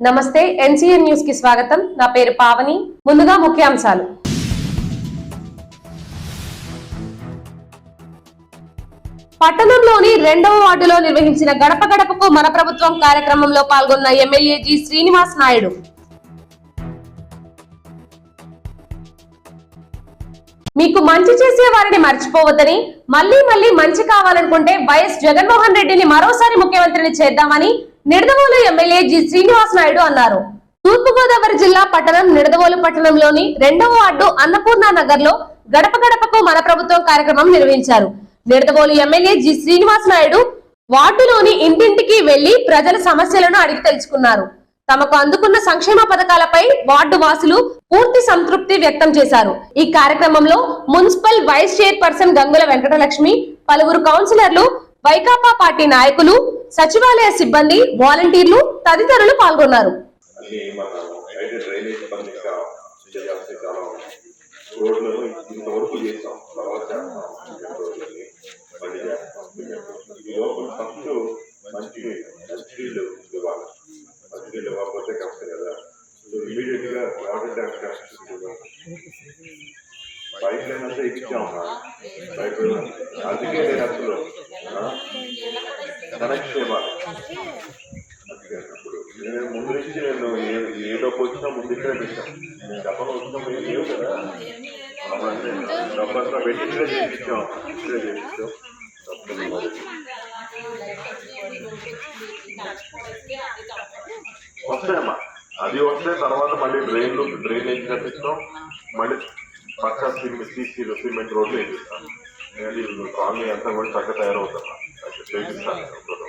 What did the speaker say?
నమస్తే ఎన్సీఎన్ న్యూస్కి స్వాగతం. నా పేరు పావని. ముందుగా ముఖ్యాంశాలు. పట్టణంలోని రెండవ వార్డులో నిర్వహించిన గడప గడపకు మన ప్రభుత్వం కార్యక్రమంలో పాల్గొన్న ఎమ్మెల్యే జి శ్రీనివాస్ నాయుడు. మీకు మంచి చేసే వారిని మర్చిపోవద్దని మళ్ళీ మళ్ళీ మంచి కావాలనుకుంటే వైఎస్ జగన్మోహన్ రెడ్డిని మరోసారి ముఖ్యమంత్రిని చేద్దామని నిడదవోలు ఎమ్మెల్యే జి శ్రీనివాస్ నాయుడు అన్నారు. తూర్పుగోదావరి జిల్లా పట్టణం నిడదవోలు పట్టణంలోని రెండవ వార్డు అన్నపూర్ణ నగర్లో గడప గడపకు మన ప్రభుత్వం కార్యక్రమం నిర్వహించారు. నిడదవోలు ఎమ్మెల్యే జి శ్రీనివాస్ నాయుడు వార్డులోని ఇంటింటికి వెళ్ళి ప్రజల సమస్యలను అడిగి తెలుసుకున్నారు. తమకు అందుకున్న సంక్షేమ పథకాలపై వార్డు వాసులు పూర్తి సంతృప్తి వ్యక్తం చేశారు. ఈ కార్యక్రమంలో municipal vice chairperson Gangula Venkatalakshmi పలువురు కౌన్సిలర్లు వైకాపా పార్టీ నాయకులు సచివాలయ సిబ్బంది వాలంటీర్లు తదితరులు పాల్గొన్నారు. అన్ని కదా సో డ్రైనేజ్ పని ఇంకా చేయాల్సి చాలా కనెక్ట్ ఇవ్వాలి నేను ముందు నుంచి నేను ఏ ఏ డబ్బు వచ్చినా ముందు ఇక్కడే పెట్టాను నేను డబ్బులు వచ్చినప్పుడు ఏం లేవు కదా అవన్నీ డబ్బు అంతా పెట్టి ఇక్కడే చేయించాం ఇక్కడే చేయించాం వస్తాయమ్మా. అది వస్తే తర్వాత మళ్ళీ డ్రైన్లు డ్రైనేజ్ కట్టిస్తాం. మళ్ళీ పక్క సిమెంట్ సీసీలు సిమెంట్ రోడ్లు వేపిస్తాం నేను కాలనీ అంతా కూడా చక్కగా Take your time, bro.